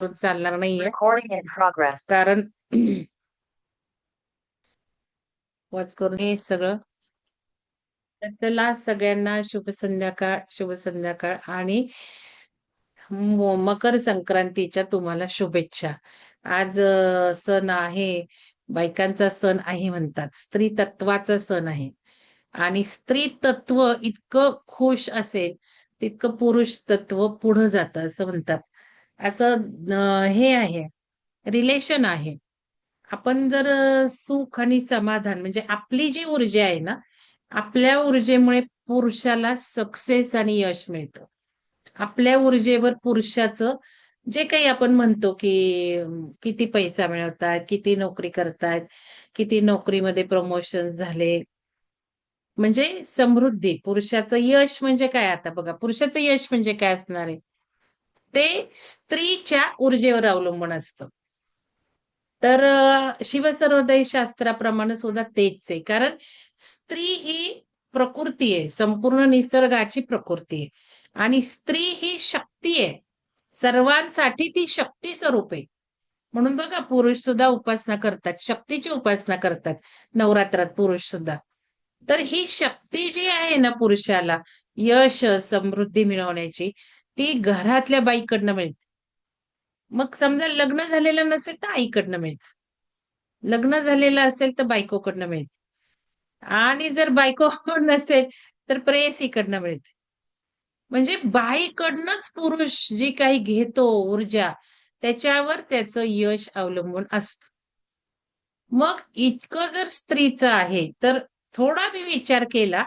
करून चालणार नाहीये. कारण वॉच करून हे सगळं. चला सगळ्यांना शुभ संध्याकाळ शुभ संध्याकाळ आणि मकर संक्रांतीच्या तुम्हाला शुभेच्छा. आज सण आहे. बायकांचा सण आहे म्हणतात. स्त्री तत्वाचा सण आहे. आणि स्त्री तत्व इतकं खुश असेल तितकं पुरुष तत्व पुढं जातं असं म्हणतात. असं हे आहे. रिलेशन आहे. आपण जर सुख आणि समाधान म्हणजे आपली जी ऊर्जा आहे ना आपल्या ऊर्जेमुळे पुरुषाला सक्सेस आणि यश मिळतं. आपल्या ऊर्जेवर पुरुषाचं जे काही आपण म्हणतो की किती पैसा मिळवतात किती नोकरी करतात किती नोकरीमध्ये प्रमोशन झाले. म्हणजे समृद्धी पुरुषाचं यश म्हणजे काय आता बघा पुरुषाचं यश म्हणजे काय असणार आहे? ते स्त्रीच्या ऊर्जेवर अवलंबून असतं. तर शिवसर्वदय शास्त्राप्रमाणे सुद्धा तेच आहे. कारण स्त्री ही प्रकृती आहे. संपूर्ण निसर्गाची प्रकृती आहे. आणि स्त्री ही शक्ती आहे. सर्वांसाठी ती शक्ती स्वरूप आहे. म्हणून बघा पुरुष सुद्धा उपासना करतात. शक्तीची उपासना करतात. नवरात्रात पुरुष सुद्धा. तर ही शक्ती जी आहे ना पुरुषाला यश समृद्धी मिळवण्याची ती घरातल्या बाईकडनं मिळते. मग समजा लग्न झालेलं नसेल तर आईकडनं मिळते. लग्न झालेलं असेल तर बायकोकडनं मिळते. आणि जर बायको नसेल तर प्रेयसीकडनं मिळते. म्हणजे बाईकडनंच पुरुष जी काही घेतो ऊर्जा त्याच्यावर त्याचं यश अवलंबून असतं. मग इतकं जर स्त्रीचं आहे तर थोडा मी विचार केला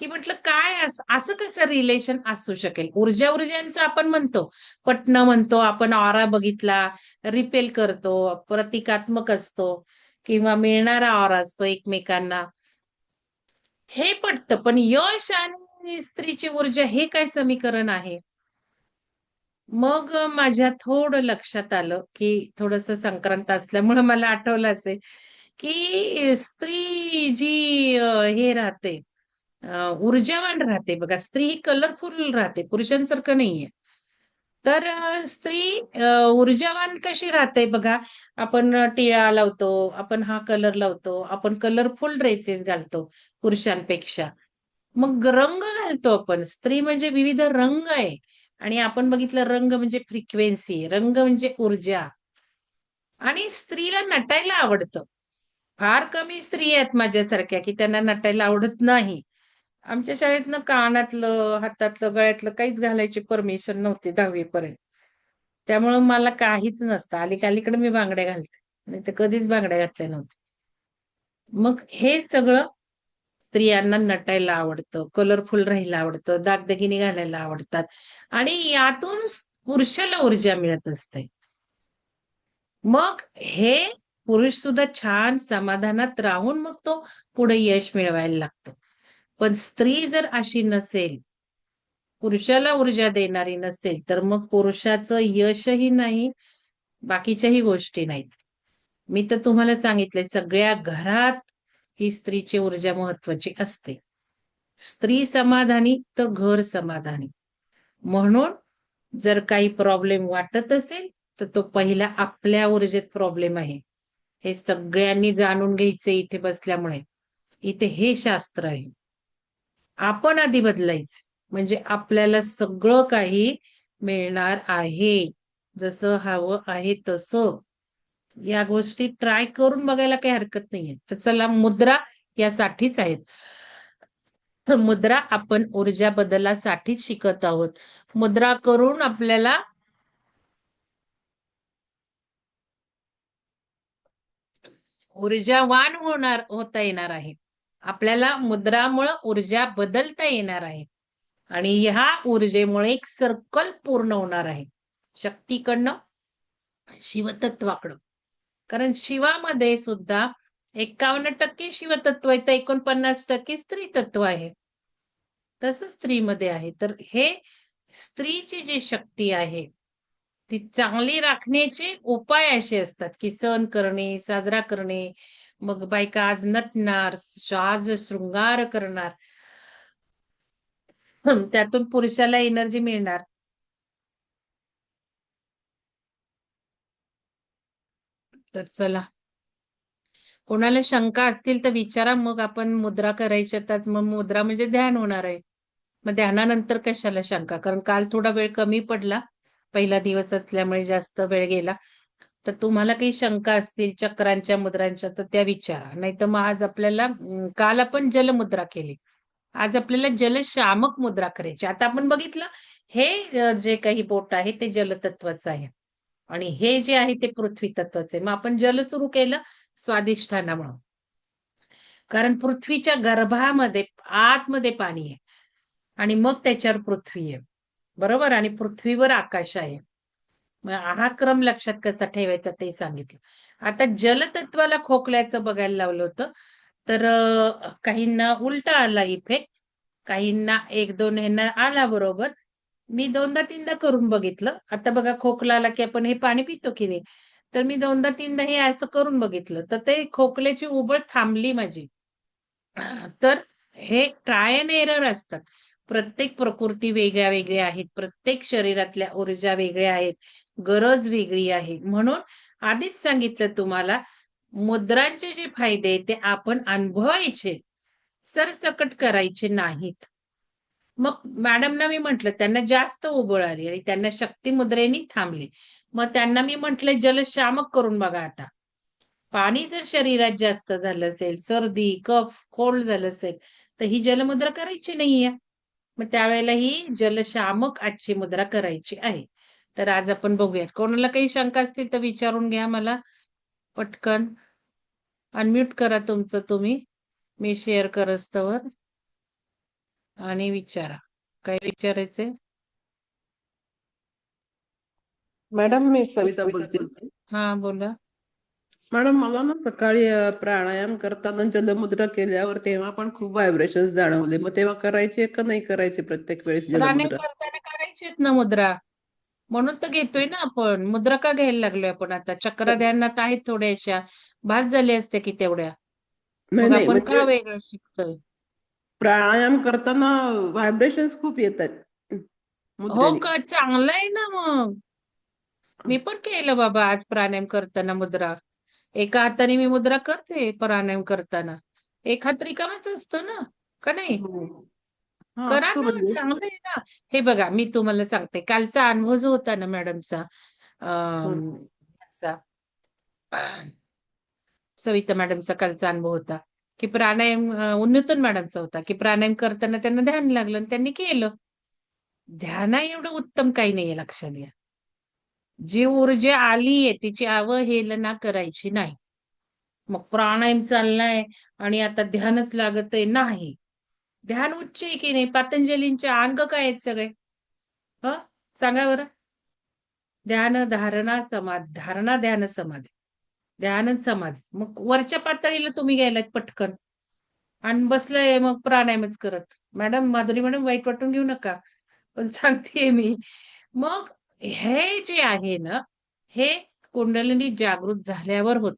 की म्हटलं काय असं कसं रिलेशन असू शकेल? ऊर्जा ऊर्जांचं आपण म्हणतो. पटण म्हणतो आपण ऑरा बघितला रिपेल करतो प्रतिकात्मक असतो किंवा मिळणारा ऑरा असतो एकमेकांना. हे पटतं पण यश आणि स्त्रीची ऊर्जा हे काय समीकरण आहे? मग माझ्या थोडं लक्षात आलं की थोडस संक्रांत असल्यामुळे मला आठवलं असेल की स्त्री जी हे राहते ऊर्जावान राहते. बघा स्त्री ही कलरफुल राहते. पुरुषांसारखं नाहीये. तर स्त्री ऊर्जावान कशी राहते बघा? आपण टिळा लावतो आपण हा कलर लावतो आपण कलरफुल ड्रेसेस घालतो पुरुषांपेक्षा. मग रंग घालतो आपण. स्त्री म्हणजे विविध रंग आहे. आणि आपण बघितलं रंग म्हणजे फ्रिक्वेन्सी रंग म्हणजे ऊर्जा. आणि स्त्रीला नटायला आवडतं. फार कमी स्त्री आहेत माझ्यासारख्या की त्यांना नटायला आवडत नाही. आमच्या शाळेतनं कानातलं हातातलं गळ्यातलं काहीच घालायची परमिशन नव्हती दहावीपर्यंत. त्यामुळं मला काहीच नसतं. अलीक अलीकडे मी बांगड्या घालते. नाही तर कधीच बांगड्या घातल्या नव्हत्या. मग हे सगळं स्त्रियांना नटायला आवडतं कलरफुल राहायला आवडतं दागदगिनी घालायला आवडतात. आणि यातून पुरुषाला ऊर्जा मिळत असते. मग हे पुरुष सुद्धा छान समाधानात राहून मग तो पुढे यश मिळवायला लागतो. पण स्त्री जर अशी नसेल पुरुषाला ऊर्जा देणारी नसेल तर मग पुरुषाचं यशही नाही बाकीच्याही गोष्टी नाहीत. मी तर तुम्हाला सांगितलंय सगळ्या घरात ही स्त्रीची ऊर्जा महत्वाची असते. स्त्री समाधानी तर घर समाधानी. म्हणून जर काही प्रॉब्लेम वाटत असेल तर तो पहिला आपल्या ऊर्जेत प्रॉब्लेम आहे. हे सगळ्यांनी जाणून घ्यायचे इथे बसल्यामुळे. इथे हे शास्त्र आहे. आपण आधी बदलायचं. म्हणजे आपल्याला सगळं काही मिळणार आहे. जसं हवं आहे तसं. या गोष्टी ट्राय करून बघायला काही हरकत नाहीये. तर चला मुद्रा यासाठीच आहेत. मुद्रा आपण ऊर्जा बदलासाठीच शिकत आहोत. मुद्रा करून आपल्याला ऊर्जावान होणार होता येणार आहे. आपल्याला मुद्रामुळं ऊर्जा बदलता येणार आहे. आणि ह्या ऊर्जेमुळे एक सर्कल पूर्ण होणार आहे. शक्तीकडनं शिवतत्वाकडं. कारण शिवामध्ये सुद्धा एकावन्न टक्के शिवतत्व आहे तर एकोणपन्नास टक्के स्त्री तत्व आहे. तसं स्त्रीमध्ये आहे. तर हे स्त्रीची जी शक्ती आहे ती चांगली राखण्याचे उपाय असे असतात की सण करणे साजरा करणे मग बायका आज नटणार आज शृंगार करणार. त्यातून पुरुषाला एनर्जी मिळणार. तर चला. कोणाला शंका असतील तर विचारा मग आपण मुद्रा करायच्या त्याच मग मुद्रा म्हणजे ध्यान होणार आहे. मग ध्यानानंतर कशाला शंका? कारण काल थोडा वेळ कमी पडला. पहिला दिवस असल्यामुळे जास्त वेळ गेला. तर तुम्हाला काही शंका असतील चक्रांच्या मुद्रांच्या तर त्या विचारा. नाही तर मग आज आपल्याला काल आपण जलमुद्रा केली. आज आपल्याला जलशामक मुद्रा करायची. आता आपण बघितलं हे जे काही बोट आहे ते जलतत्वाचं आहे. आणि हे जे आहे ते पृथ्वी तत्वाचं आहे. मग आपण जल सुरू केलं स्वादिष्ठानामुळं कारण पृथ्वीच्या गर्भामध्ये आतमध्ये पाणी आहे. आणि मग त्याच्यावर पृथ्वी आहे. बरोबर? आणि पृथ्वीवर आकाश आहे. हा क्रम लक्षात कसा ठेवायचा ते सांगितलं. आता जलतत्वाला खोकल्याचं बघायला लावलं होतं. तर काहींना उलटा आला इफेक्ट काहींना एक दोन ह्यांना आला बरोबर. मी दोनदा तीनदा करून बघितलं. आता बघा खोकला आला की आपण हे पाणी पितो की नाही? तर मी दोनदा तीनदा हे असं करून बघितलं. तर ते खोकल्याची उबळ थांबली माझी. तर हे ट्राय एरर असतात. प्रत्येक प्रकृती वेगळ्या वेगळ्या आहेत. प्रत्येक शरीरातल्या ऊर्जा वेगळ्या आहेत. गरज वेगळी आहे. म्हणून आधीच सांगितलं तुम्हाला मुद्रांचे जे फायदे ते आपण अनुभवायचे. सरसकट करायचे नाहीत. मग मॅडमना मी म्हंटल त्यांना जास्त उबळ आली आणि त्यांना शक्ती मुद्रेनी थांबले. मग त्यांना मी म्हंटल जलशामक करून बघा आता. पाणी जर शरीरात जास्त झालं असेल सर्दी कफ कोल्ड झालं असेल तर ही जलमुद्रा करायची नाहीये. मग त्यावेळेला ही जलशामक आजची मुद्रा करायची आहे. तर आज आपण बघूयात. कोणाला काही शंका असतील तर विचारून घ्या मला. पटकन. अनम्यूट करा तुमचं तुम्ही. मी शेअर करस्तवर. आणि विचारा. काय विचारायचंय? मॅडम मी सविता बोलते. हा बोला. मॅडम मला ना सकाळी प्राणायाम करताना जलमुद्रा केल्यावर तेव्हा पण खूप व्हायब्रेशन्स जाणवले. मग तेव्हा करायचे का नाही करायचे प्रत्येक वेळेस प्राणायाम जलमुद्रा करताना करायचेत ना मुद्रा. म्हणून तर घेतोय ना आपण. मुद्रा का घ्यायला लागलोय आपण आता? चक्र ध्यानात आहेत थोड्याशा. भास झाले असते की तेवढ्या. नाही मग नाही आपण म्हणजे का वेगळं शिकतोय? प्राणायाम करताना व्हायब्रेशन्स खूप येतात. हो मुद्रेने. का? चांगलं आहे ना मग. मी पण केलं बाबा आज प्राणायाम करताना मुद्रा. एका हाताने मी मुद्रा करते प्राणायाम करताना. एक हात रिकामाच असतो ना? का नाही? हो. करा ना म्हणजे. चांगलं आहे ना. हे बघा मी तुम्हाला सांगते. कालचा अनुभव जो होता ना मॅडमचा सविता मॅडमचा कालचा अनुभव होता. की प्राणायाम अं, नूतन मॅडमचा होता. की प्राणायाम करताना त्यांना ध्यान लागलं आणि त्यांनी केलं. ध्याना एवढं उत्तम काही नाहीये लक्षात घ्या. जी ऊर्जा आलीये तिची अवहेलना करायची नाही. मग प्राणायाम चाललाय आणि आता ध्यानच लागत आहे नाही. ध्यान उच्च आहे की नाही? पतंजलींचे अंग काय आहेत सगळे? ह? सांगा बरं. ध्यान धारणा समाधी. धारणा ध्यान समाधी. ध्यान समाधी. मग वरच्या पातळीला तुम्ही गेलात पटकन. आणि बसलंय मग प्राणायामच करत. मॅडम माधुरी मॅडम वाईट वाटून घेऊ नका. पण सांगतेय मी. मग हे जे आहे ना हे कुंडलिनी जागृत झाल्यावर होत.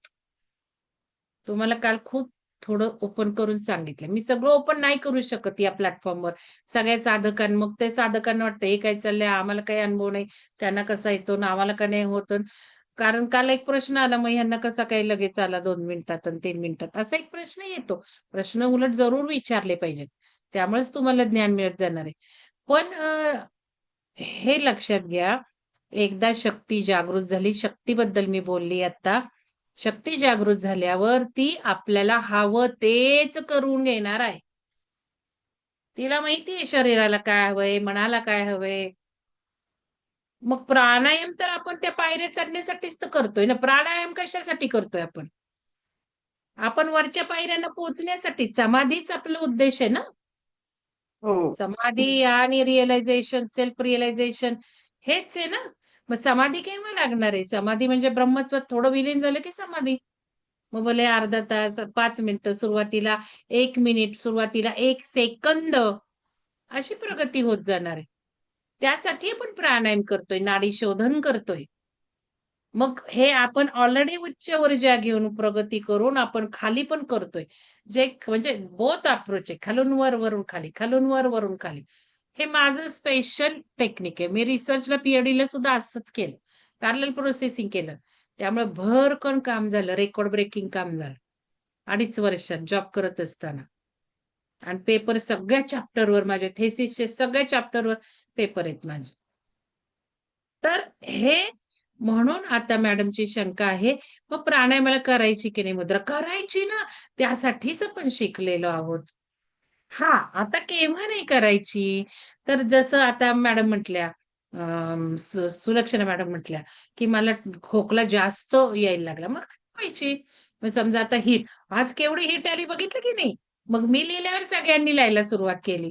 तुम्हाला काल खूप थोडं ओपन करून सांगितलं. मी सगळं ओपन नाही करू शकत या प्लॅटफॉर्मवर सगळ्या साधकांना मग ते साधकांना वाटतं हे काय चाललंय? आम्हाला काही अनुभव नाही. त्यांना कसा येतो? ना आम्हाला का नाही होत? कारण काल एक प्रश्न आला मग ह्यांना कसा काही लगेच आला दोन मिनिटात आणि तीन मिनिटात? असा एक प्रश्न येतो. प्रश्न उलट जरूर विचारले पाहिजेत. त्यामुळेच तुम्हाला ज्ञान मिळत जाणार आहे. पण हे लक्षात घ्या एकदा शक्ती जागृत झाली. शक्तीबद्दल मी बोलली आता. शक्ती जागृत झाल्यावर ती आपल्याला हवं तेच करून घेणार आहे. तिला माहितीये शरीराला काय हवंय मनाला काय हवंय. मग प्राणायाम तर आपण त्या पायऱ्या चढण्यासाठीच तर करतोय ना. प्राणायाम कशासाठी करतोय आपण? आपण वरच्या पायऱ्यांना पोहोचण्यासाठी समाधीच आपला उद्देश आहे ना? हो. समाधी आणि रिअलायझेशन सेल्फ रिअलायझेशन हेच आहे ना? मग समाधी केव्हा लागणार आहे? समाधी म्हणजे ब्रह्मत्व थोडं विलीन झालं की समाधी? मग भले अर्धा तास पाच मिनिटं सुरुवातीला एक मिनिट सुरुवातीला एक सेकंद अशी प्रगती होत जाणार आहे. त्यासाठी आपण प्राणायाम करतोय नाडी शोधन करतोय. मग हे आपण ऑलरेडी उच्च ऊर्जा घेऊन प्रगती करून आपण खाली पण करतोय. जे म्हणजे बोथ अप्रोच आहे. खालून वर वरून खाली खालून वर वरून खाली. हे माझं स्पेशल टेक्निक आहे. मी रिसर्चला पीएचडीला सुद्धा असंच केलं. पॅरल प्रोसेसिंग केलं. त्यामुळे भरकण काम झालं. रेकॉर्ड ब्रेकिंग काम झालं. अडीच वर्षात जॉब करत असताना. आणि पेपर सगळ्या चॅप्टरवर माझे थेसिसचे सगळ्या चॅप्टरवर पेपर आहेत माझे. तर हे म्हणून आता मॅडमची शंका आहे मग प्राणायामाला करायची की नाही? मुद्रा करायची ना? त्यासाठीच आपण शिकलेलो आहोत. हा आता केव्हा नाही करायची? तर जसं आता मॅडम म्हटल्या सु- सुलक्षणा मॅडम म्हटल्या की मला खोकला जास्त यायला लागला. मग करायची मग समजा आता हिट आज केवढी हिट आली बघितलं की नाही? मग मी लिहिल्यावर सगळ्यांनी लिहायला सुरुवात केली.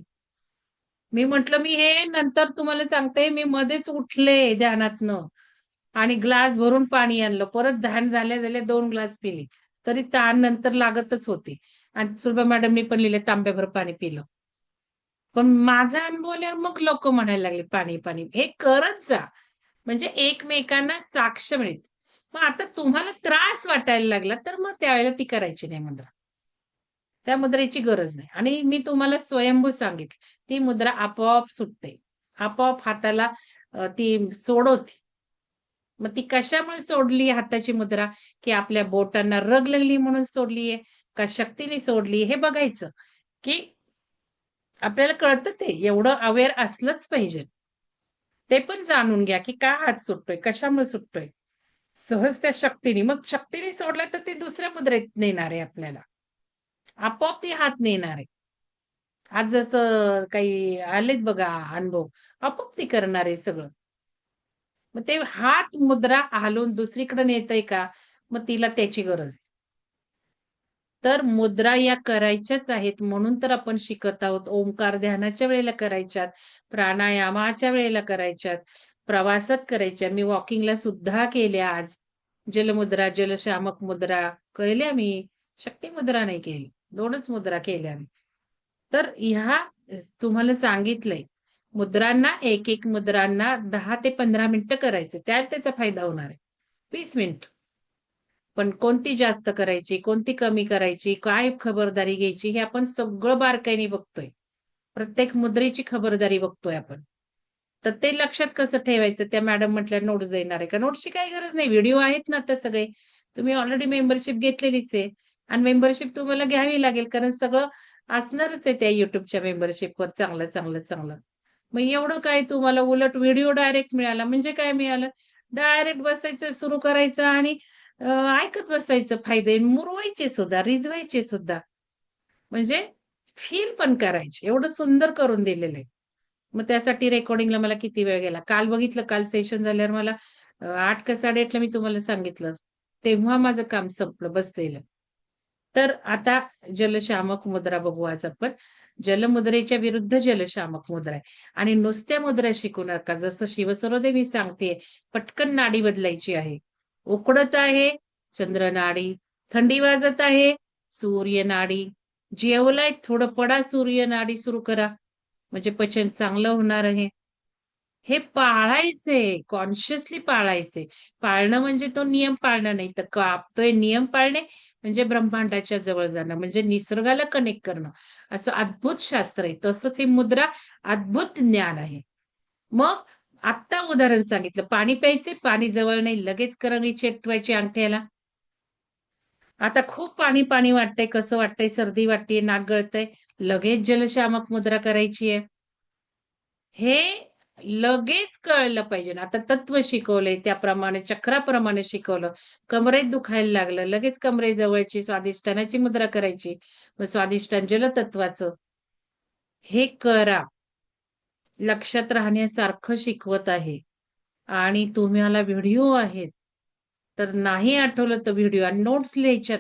मी म्हंटल मी हे नंतर तुम्हाला सांगते मी मध्येच उठले ध्यानातनं आणि ग्लास भरून पाणी आणलं. परत ध्यान झाल्या झाल्या दोन ग्लास पिले. तरी ताण नंतर लागतच होती. आणि सुलभा मॅडमनी पण लिहिले तांब्याभर पाणी पिलं. पण माझा अनुभवल्यावर मग लोक म्हणायला लागले पाणी पाणी. हे करत जा. म्हणजे एकमेकांना साक्ष मिळते मग आता तुम्हाला त्रास वाटायला लागला तर मग त्यावेळेला ती करायची नाही मुद्रा. त्या मुद्रेची गरज नाही. आणि मी तुम्हाला स्वयंभू सांगितली ती मुद्रा आपोआप सुटते. आपोआप हाताला ती सोडवते. मग ती कशामुळे सोडली हाताची मुद्रा? की आपल्या बोटांना रग लागली म्हणून सोडलीये? का शक्तीने सोडली हे बघायचं. की आपल्याला कळतं ते एवढं अवेअर असलंच पाहिजे. ते पण जाणून घ्या की का हात सुटतोय कशामुळे सुटतोय. सहज त्या शक्तीने मग शक्तीने सोडलं तर ते दुसऱ्या मुद्रेत नेणार आहे आपल्याला. आपोआप ती हात नेणार. आहे आज जसं काही आलेत बघा अनुभव आपोआप ती करणार आहे सगळं. मग ते हात मुद्रा हलवून दुसरीकडे नेतय का? मग तिला त्याची गरज आहे. तर मुद्रा या करायच्याच आहेत. म्हणून तर आपण शिकत आहोत. ओंकार ध्यानाच्या वेळेला करायच्यात. प्राणायामाच्या वेळेला करायच्यात. प्रवासात करायच्या. मी वॉकिंगला सुद्धा केल्या आज. जलमुद्रा जलशामक मुद्रा केल्या मी. शक्ती मुद्रा नाही केली. दोनच मुद्रा केल्या मी. तर ह्या तुम्हाला सांगितलंय. मुद्रांना एक एक मुद्रांना दहा ते पंधरा मिनिटं करायचं. त्यात त्याचा फायदा होणार आहे. वीस मिनिट. पण कोणती जास्त करायची कोणती कमी करायची काय खबरदारी घ्यायची हे आपण सगळं बारकाईने बघतोय. प्रत्येक मुद्रेची खबरदारी बघतोय आपण. तर ते लक्षात कसं ठेवायचं? त्या मॅडम म्हटल्या नोट्स देणार आहे. का? नोट्सची काही गरज नाही. व्हिडिओ आहेत ना आता सगळे. तुम्ही ऑलरेडी मेंबरशिप घेतलेलीच आहे. आणि मेंबरशिप तुम्हाला घ्यावी लागेल कारण सगळं असणारच आहे त्या युट्यूबच्या मेंबरशिपवर चांगलं चांगलं चांगलं. मग एवढं काय तुम्हाला उलट व्हिडिओ डायरेक्ट मिळाला? म्हणजे काय मिळालं? डायरेक्ट बसायचं सुरू करायचं आणि ऐकत बसायचं फायदे मुरवायचे सुद्धा रिजवायचे सुद्धा. म्हणजे फील पण करायचे. एवढं सुंदर करून दिलेलं आहे. मग त्यासाठी रेकॉर्डिंगला मला किती वेळ गेला? काल बघितलं काल सेशन झाल्यावर मला आठ का साडेआठला मी तुम्हाला सांगितलं. तेव्हा माझं काम संपलं बसलेलं. तर आता जलशामक मुद्रा बघू आज आपण. जलमुद्रेच्या विरुद्ध जलशामक मुद्रा आहे. आणि नुसत्या मुद्रा शिकू नका. जसं शिवसरोदेवी सांगते पटकन नाडी बदलायची आहे. उकडत आहे चंद्रनाडी. थंडी वाजत आहे सूर्यनाडी. जेवलाय थोडं पडा सूर्यनाडी सुरू करा. म्हणजे पचन चांगलं होणार आहे. हे पाळायचे कॉन्शियसली पाळायचे. पाळणं म्हणजे तो नियम पाळणं नाही तर कापतोय नियम पाळणे म्हणजे ब्रह्मांडाच्या जवळ जाणं म्हणजे निसर्गाला कनेक्ट करणं. असं अद्भुत शास्त्र आहे. तसंच हे मुद्रा अद्भुत ज्ञान आहे. मग आत्ता उदाहरण सांगितलं. पाणी प्यायचे पाणी जवळ नाही लगेच करंगी चेटवायची अंगठ्याला. आता खूप पाणी पाणी वाटतंय कसं वाटतंय सर्दी वाटतेय नाक गळतंय लगेच जलशामक मुद्रा करायची आहे. हे लगेच कळलं पाहिजे ना. आता तत्व शिकवलंय त्याप्रमाणे चक्राप्रमाणे शिकवलं. कमरेत दुखायला लागलं लगेच कमरे जवळची स्वादिष्टानाची मुद्रा करायची. मग स्वादिष्टान जलतत्वाचं. हे करा. लक्षात राहण्यासारखं शिकवत आहे. आणि तुम्हाला व्हिडिओ आहेत. तर नाही आठवलं तर व्हिडिओ आणि नोट्स लिहायच्यात.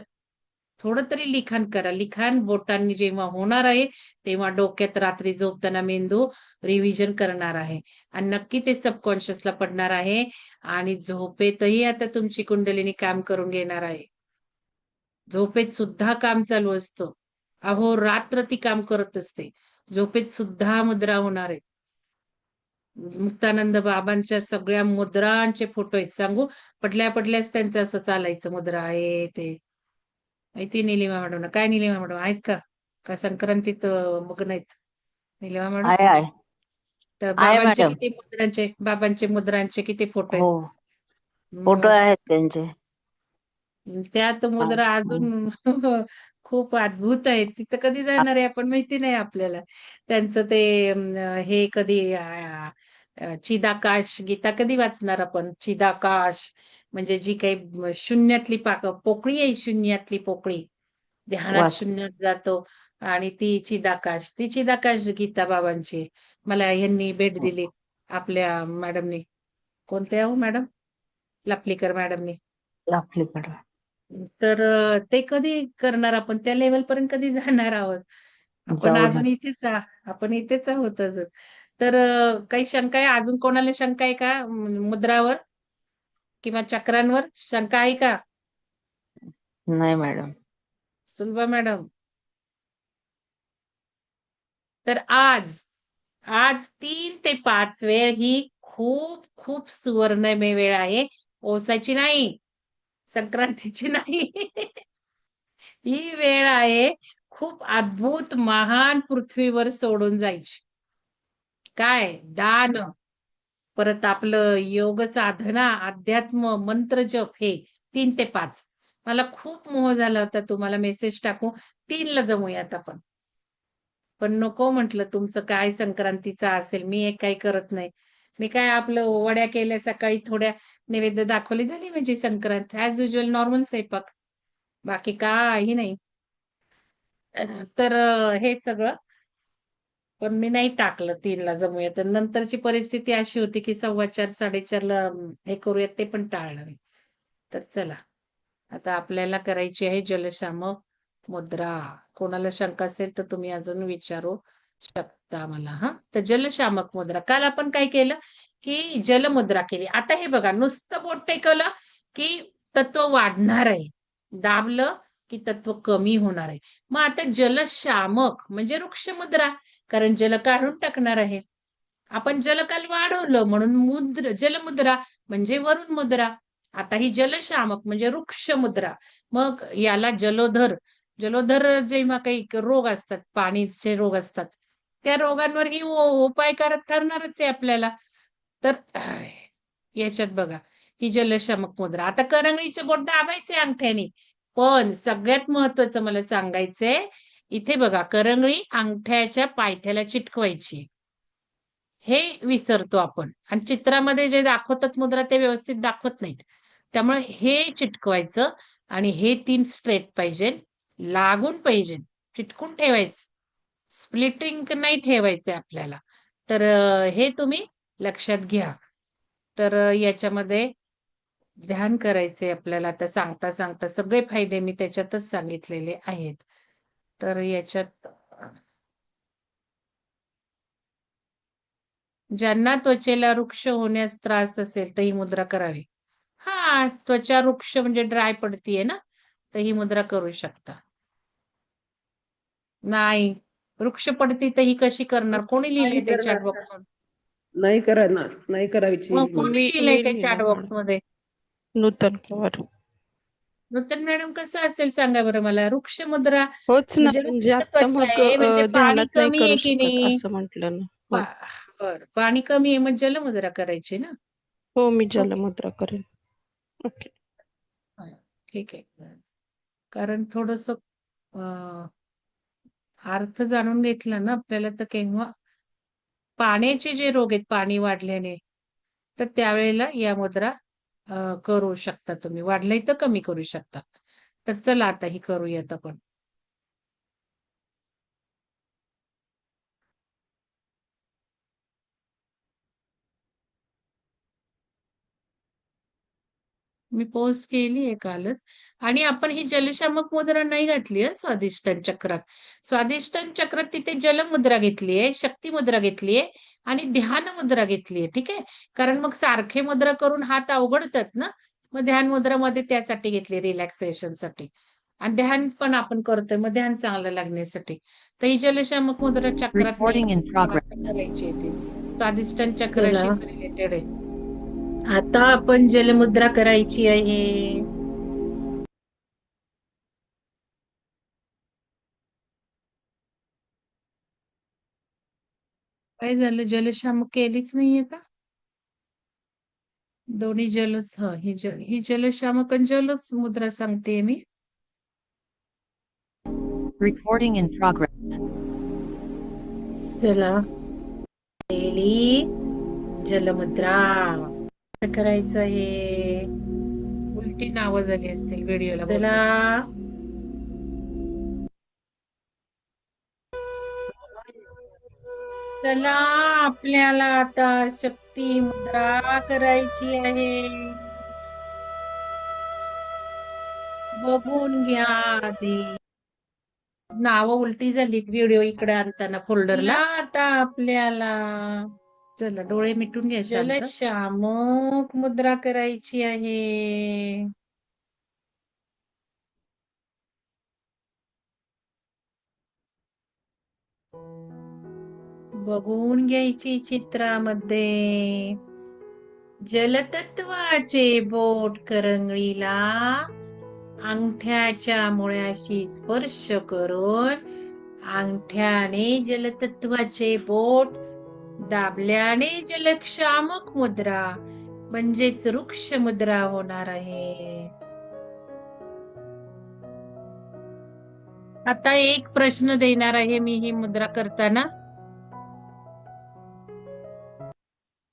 थोडं तरी लिखाण करा. लिखाण बोटांनी जेव्हा होणार आहे तेव्हा डोक्यात रात्री झोपताना मेंदू रिव्हिजन करणार आहे. आणि नक्की ते सबकॉन्शियसला पडणार आहे. आणि झोपेतही आता तुमची कुंडलीने काम करून घेणार आहे. झोपेत सुद्धा काम चालू असतं. अहो रात्र ती काम करत असते. झोपेत सुद्धा मुद्रा होणार आहे. मुक्तानंद बाबांच्या सगळ्या मुद्रांचे फोटो आहेत. सांगू? पडल्या पडल्याच त्यांचं असं चालायचं मुद्रा आहे ते. माहिती निलिमा मॅडम काय निलिमा मॅडम? आहेत का? का संक्रांतीत मग्न आहेत? निलिमा मॅडम? तर बाबांचे. किती मुद्रांचे बाबांचे मुद्रांचे किती फोटो आहेत? हो. फोटो मग आहेत त्यांचे. त्यात मुद्रा अजून खूप अद्भुत आहे तिथं कधी जाणार आहे आपण माहिती नाही आपल्याला. त्यांचं ते अं, हे कधी अं, अं, चिदाकाश गीता कधी वाचणार आपण? चिदाकाश म्हणजे जी काही शून्यातली पाक पोकळी आहे शून्यातली पोकळी. ध्यानात वाच शून्यात जातो. आणि ती चिदाकाश ती चिदाकाश गीता बाबांची. मला यांनी भेट दिली आपल्या मॅडमनी. कोणत्या हो मॅडम? लापलीकर मॅडमनी. तर अ, ते कधी करणार आपण? त्या लेवल पर्यंत कधी जाणार आहोत? आपण जाऊ अजून इथेच आ- आपण इथेच आहोत अजून. तर अ, काही शंका आहे? अजून कोणाला शंका आहे का? म- मुद्रावर? किंवा चक्रांवर? शंका आहे का? नाही मॅडम. सुलभा मॅडम. तर आज आज तीन ते पाच वेळ ही खूप खूप सुवर्णमय वेळ आहे. ओसाची नाही. संक्रांतीची नाही. ही वेळ आहे खूप अद्भुत महान पृथ्वीवर सोडून जायची काय? दान. परत आपलं योग साधना अध्यात्म मंत्र जप हे तीन ते पाच. मला खूप मोह झाला होता तुम्हाला मेसेज टाकू. तीनला जमूयात आपण. पण नको म्हटलं तुमचं काय संक्रांतीचं असेल मी एक काही करत नाही. मी काय आपलं वड्या केल्या सकाळी थोड्या नैवेद्य दाखवली झाली म्हणजे संक्रांत. ऍज युजल नॉर्मल स्वयंपाक. बाकी काही नाही. तर हे सगळं. पण मी नाही टाकलं तीनला जमूया तर नंतरची परिस्थिती अशी होती की सव्वा चार साडेचारला हे करूयात ते पण टाळलं मी तर चला. आता आपल्याला करायची आहे जलशामक मुद्रा. कोणाला शंका असेल तर तुम्ही अजून विचारू. शकता मला हा. तर जलशामक मुद्रा. काल आपण काय केलं की जलमुद्रा केली. आता हे बघा नुसतं बोट टेकवलं की तत्व वाढणार आहे. दाबलं की तत्व कमी होणार आहे. मग आता जलशामक म्हणजे वृक्षमुद्रा कारण जल काढून टाकणार आहे. आपण जल काल वाढवलं म्हणून मुद्र जलमुद्रा म्हणजे वरुण मुद्रा. आता ही जलशामक म्हणजे वृक्ष मुद्रा मग याला जलोधर जलोधर जेव्हा काही रोग असतात पाणीचे रोग असतात त्या रोगांवर ही उपाय उपायकारक ठरणारच आहे आपल्याला. तर याच्यात बघा ही जलशामक मुद्रा. आता करंगळीचे बोट दाबायचे अंगठ्याने. पण सगळ्यात महत्वाचं मला सांगायचंय इथे बघा करंगळी अंगठ्याच्या पायथ्याला चिटकवायची. हे विसरतो आपण. आणि चित्रामध्ये जे दाखवतात मुद्रा ते व्यवस्थित दाखवत नाहीत. त्यामुळे हे चिटकवायचं आणि हे तीन स्ट्रेट पाहिजे लागून पाहिजे चिटकून ठेवायचं. स्प्लिटिंग नाही ठेवायचे आपल्याला. तर हे तुम्ही लक्षात घ्या. तर याच्यामध्ये ध्यान करायचे आपल्याला. आता सांगता सांगता सगळे फायदे मी त्याच्यातच सांगितलेले आहेत. तर याच्यात ज्यांना त्वचेला वृक्ष होण्यास त्रास असेल तर ही मुद्रा करावी. हा त्वचा वृक्ष म्हणजे ड्राय पडतीये ना तर ही मुद्रा करू शकता. नाही वृक्ष पडती तर ही कशी करणार? कोणी लिहिलंय नाही ते. चॅट बॉक्समध्ये नाही करणार. नाही करायची मग कोणी मी- लिहिलंय ते लिहिलं चॅट बॉक्समध्ये नूतन पवार नूतन मॅडम कसं असेल सांगा बरं मला. वृक्ष मुद्रा होच ना म्हणजे म्हणजे वृक्ष आता त्वचा मग आहे, म्हणजे अ, पाणी ध्यानात नाही कमी करू आहे की शकत नाही? असं म्हटलं ना. हो. पा- बर. पाणी कमी आहे मग जलमुद्रा करायची ना? हो मी जलमुद्रा करेन. ओके. ठीक आहे. कारण थोडस अर्थ जाणून घेतला ना आपल्याला तर केव्हा पाण्याचे जे रोग आहेत पाणी वाढल्याने तर त्यावेळेला या मुद्रा करू शकता तुम्ही. वाढलंय तर कमी करू शकता. तर चला आता ही करूयात आपण. मी पोस्ट केली आहे कालच आणि आपण ही जलशामक मुद्रा नाही घातली आहे स्वादिष्टान चक्रात. स्वादिष्टान चक्रात तिथे जलमुद्रा घेतली आहे शक्ती मुद्रा घेतली आहे आणि ध्यान मुद्रा घेतली आहे ठीक आहे? कारण मग सारखे मुद्रा करून हात अवघडतात ना? मग ध्यान मुद्रामध्ये त्यासाठी घेतली रिलॅक्सेशनसाठी. आणि ध्यान पण आपण करतोय मग ध्यान चांगलं लागण्यासाठी. तर ही जलशामक मुद्रा चक्रात. करायची. स्वादिष्टान चला. चक्राशीच रिलेटेड आहे. आता आपण जलमुद्रा करायची आहे. काय झालं? जलशामक केलीच नाहीये का? दोन्ही जलच ह ही जल ही जलश्यामक आणि जलच मुद्रा सांगते मी. Recording in progress. चला. पहिली जलमुद्रा. करायचं आहे उलटी नावं झाली असतील व्हिडिओला चला. चला आपल्याला आता शक्ती मुद्रा करायची आहे. बघून घ्या आधी. नावं उलटी झालीत व्हिडिओ इकडे आणताना फोल्डरला आता आपल्याला. चला डोळे मिटून घ्या शांत. शामक मुद्रा करायची आहे. बघून घ्यायची चित्रामध्ये. जलतत्वाचे बोट करंगळीला अंगठ्याच्या मुळ्याशी स्पर्श करून अंगठ्याने जलतत्वाचे बोट दाबल्याने जलक्षामक मुद्रा म्हणजेच वृक्ष मुद्रा होणार आहे. आता एक प्रश्न देणार आहे मी ही मुद्रा करताना.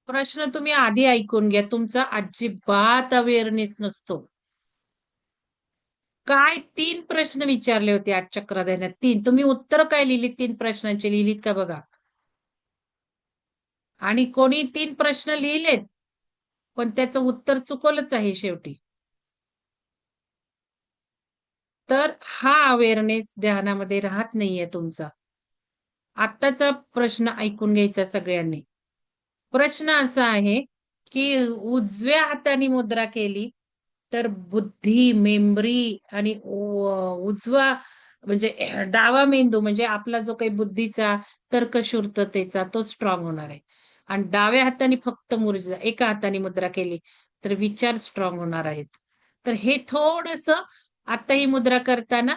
प्रश्न तुम्ही आधी ऐकून घ्या तुमचा अजिबात अवेअरनेस नसतो. काय तीन प्रश्न विचारले होते आज चक्रधान्यात तीन. तुम्ही उत्तर काय लिहिलीत? तीन प्रश्नांची लिहिलीत का बघा? आणि कोणी तीन प्रश्न लिहिलेत पण त्याचं उत्तर चुकवलंच आहे शेवटी. तर हा अवेअरनेस ध्यानामध्ये राहत नाहीये तुमचा. आत्ताचा प्रश्न ऐकून घ्यायचा सगळ्यांनी. प्रश्न असा आहे की उजव्या हाताने मुद्रा केली तर बुद्धी मेमरी आणि उजवा म्हणजे डावा मेंदू म्हणजे आपला जो काही बुद्धीचा तर्कशूरतेचा तो स्ट्रॉंग होणार आहे. आणि डाव्या हाताने फक्त मुर्जा एका हाताने मुद्रा केली तर विचार स्ट्रॉंग होणार आहेत. तर हे थोडस आता ही मुद्रा करताना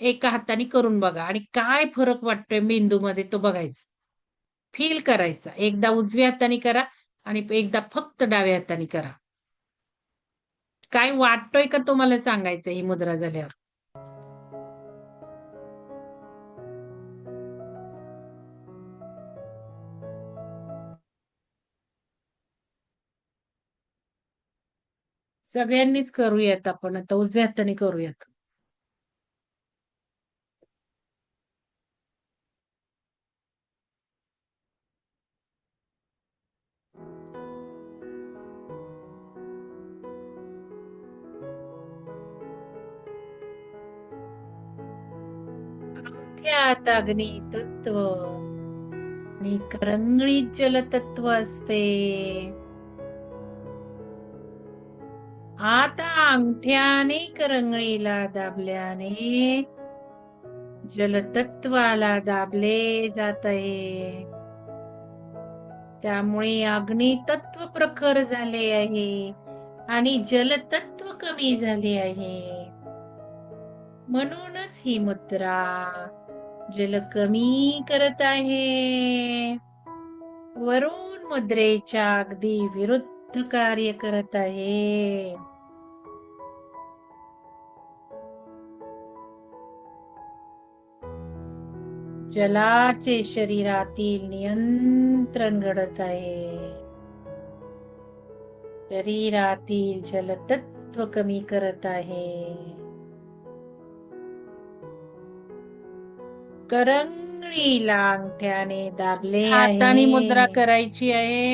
एका हाताने करून बघा. आणि काय फरक वाटतोय मेंदूमध्ये तो बघायचा. फील करायचा. एकदा उजव्या हाताने करा आणि एकदा फक्त डाव्या हाताने करा. काय वाटतोय का तुम्हाला सांगायचं ही मुद्रा झाल्यावर? सगळ्यांनीच करूयात आपण. आता उजव्या हाताने करूयात. अग्नी तत्व. आणि जल जलतत्व असते. आता अंगठ्याने करंगळीला दाबल्याने जलतत्वाला दाबले जात आहे त्यामुळे अग्नितत्व प्रखर झाले आहे आणि जलतत्व कमी झाले आहे. म्हणूनच ही मुद्रा जल कमी करत आहे. वरून मुद्रेच्या अगदी विरुद्ध कार्य करत आहे. जलाचे शरीरातील नियंत्रण घडत आहे. शरीरातील जलतत्व कमी करत आहे. करंगळीला अंगठ्याने दाबले हाताने मुद्रा करायची आहे.